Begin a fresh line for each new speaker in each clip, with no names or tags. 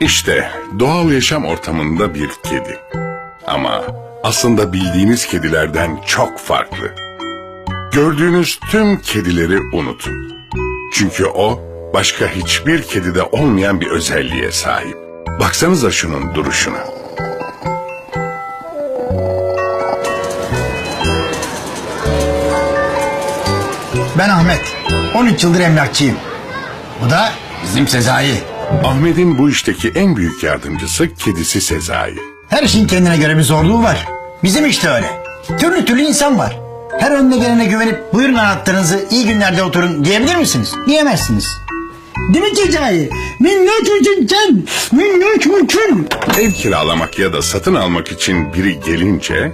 İşte doğal yaşam ortamında bir kedi. Ama aslında bildiğiniz kedilerden çok farklı. Gördüğünüz tüm kedileri unutun. Çünkü o başka hiçbir kedide olmayan bir özelliğe sahip. Baksanıza şunun duruşuna.
Ben Ahmet. 13 yıldır emlakçıyım. Bu da bizim Sezai.
Ahmet'in bu işteki en büyük yardımcısı kedisi Sezai.
Her şeyin kendine göre bir zorluğu var. Bizim işte öyle. Türlü türlü insan var. Her önüne gelene güvenip buyurun anahtarınızı iyi günlerde oturun diyebilir misiniz? Diyemezsiniz. Değil mi Sezai? Minnoş musun sen? Minnoş musun?
Ev kiralamak ya da satın almak için biri gelince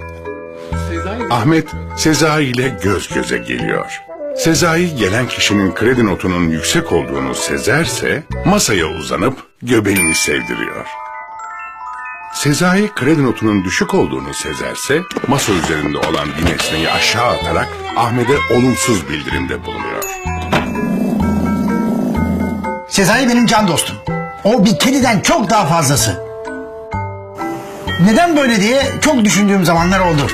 Ahmet Sezai ile göz göze geliyor. Sezai gelen kişinin kredi notunun yüksek olduğunu sezerse masaya uzanıp göbeğini sevdiriyor. Sezai kredi notunun düşük olduğunu sezerse masa üzerinde olan bir nesneyi aşağı atarak Ahmet'e olumsuz bildirimde bulunuyor.
Sezai benim can dostum. O bir kediden çok daha fazlası. Neden böyle diye çok düşündüğüm zamanlar oldu.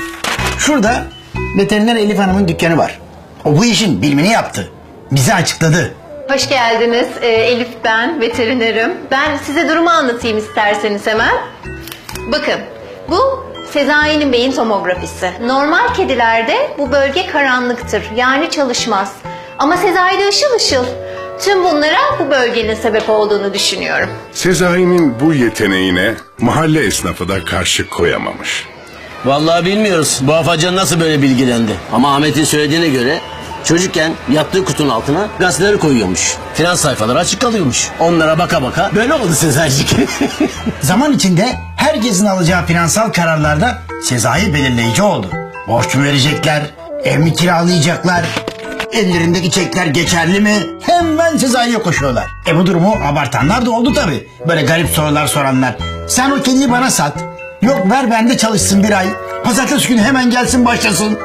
Şurada veteriner Elif Hanım'ın dükkanı var. O bu işin bilmini yaptı. Bize açıkladı.
Hoş geldiniz. Ee, Elif ben, veterinerim. Ben size durumu anlatayım isterseniz hemen. Bakın, bu Sezai'nin beyin tomografisi. Normal kedilerde bu bölge karanlıktır, yani çalışmaz. Ama Sezai'de ışıl ışıl. Tüm bunlara bu bölgenin sebep olduğunu düşünüyorum.
Sezai'nin bu yeteneğine mahalle esnafı da karşı koyamamış.
Vallahi bilmiyoruz bu afacan nasıl böyle bilgilendi. Ama Ahmet'in söylediğine göre çocukken yattığı kutunun altına gazeteleri koyuyormuş. Finans sayfaları açık kalıyormuş. Onlara baka baka böyle oldu Sezai'cik.
Zaman içinde herkesin alacağı finansal kararlarda Sezai belirleyici oldu. Borç mu verecekler, ev mi kiralayacaklar, ellerindeki çekler geçerli mi? Hemen Sezai'ye koşuyorlar. E bu durumu abartanlar da oldu tabii. Böyle garip sorular soranlar. Sen o kediyi bana sat. Yok ver bende çalışsın bir ay. Pazartesi günü hemen gelsin başlasın.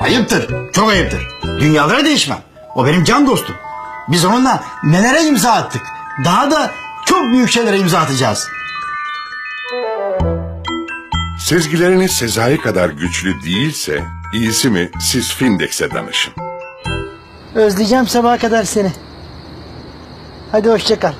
Ayıptır, çok ayıptır. Dünyalara değişmem. O benim can dostum. Biz onunla nelere imza attık. Daha da çok büyük şeylere imza atacağız.
Sezgileriniz Sezai kadar güçlü değilse iyisi mi siz Findex'e danışın.
Özleyeceğim sabaha kadar seni. Hadi hoşça kal.